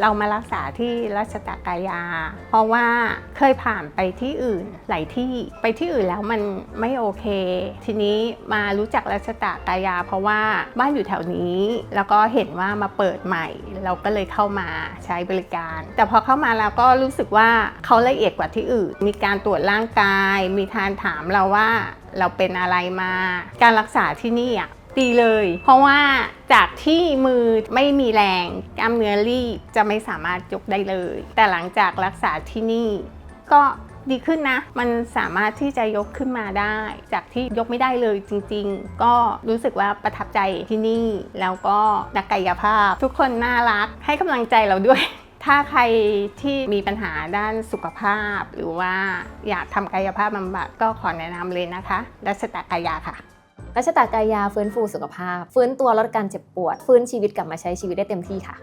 เรามารักษาที่รัชตากายา เพราะว่าเคยผ่านไปที่อื่นหลายที่ไปที่อื่นแล้วมันไม่โอเค ทีนี้มารู้จักรัชตากายา เพราะว่าบ้านอยู่แถวนี้ แล้วก็เห็นว่ามาเปิดใหม่ เราก็เลยเข้ามาใช้บริการ แต่พอเข้ามาแล้วก็รู้สึกว่าเขาละเอียดกว่าที่อื่น มีการตรวจร่างกาย มีทานถามเราว่าเราเป็นอะไรมา การรักษาที่นี่อะ ดีเลย เพราะว่าจากที่มือไม่มีแรงกล้ามเนื้อรีบจะไม่สามารถยกได้เลย แต่หลังจากรักษาที่นี่ ก็ดีขึ้นนะ มันสามารถที่จะยกขึ้นมาได้ จากที่ยกไม่ได้เลยจริง ๆ ก็รู้สึกว่าประทับใจที่นี่ แล้วก็นักกายภาพ ทุกคนน่ารักให้กำลังใจเราด้วยถ้าใครที่มีปัญหาด้านสุขภาพ หรือว่าอยากทำกายภาพบำบัดก็ขอแนะนำเลยนะคะ รัชตากายาค่ะ รัชตากายาฟื้นฟูสุขภาพ ฟื้นตัวลดการเจ็บปวด ฟื้นชีวิตกลับมาใช้ชีวิตได้เต็มที่ค่ะ